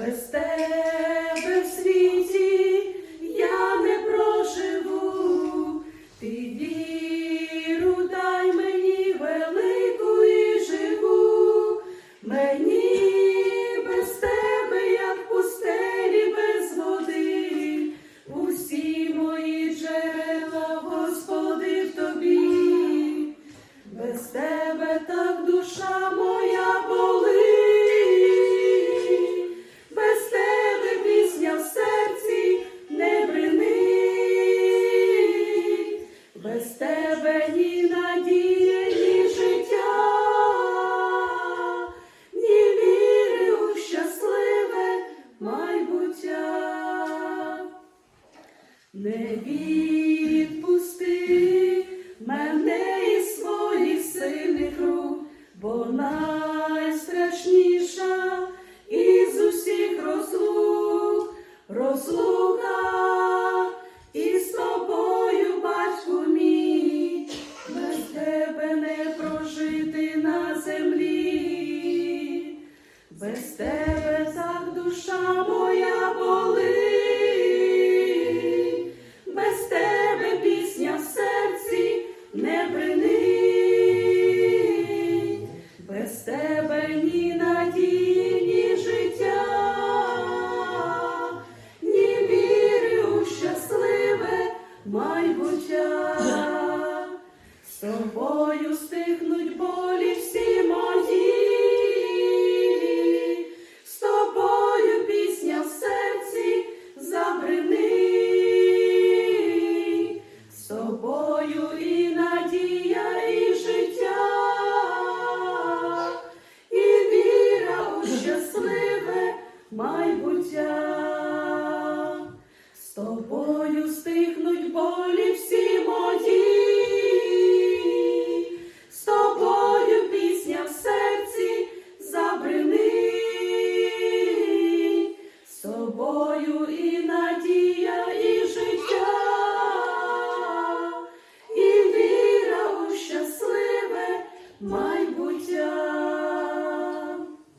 let's без тебе ні надії, ні життя, ні віри у щасливе майбуття, не відпусти мене із своїх сильних рук, бо найстрашніша із усіх розлук, розлука. без тебе так душа моя болить, без тебе пісня в серці не бринить, без тебе ні надії, ні життя, ні віри у щасливе майбуття з тобою.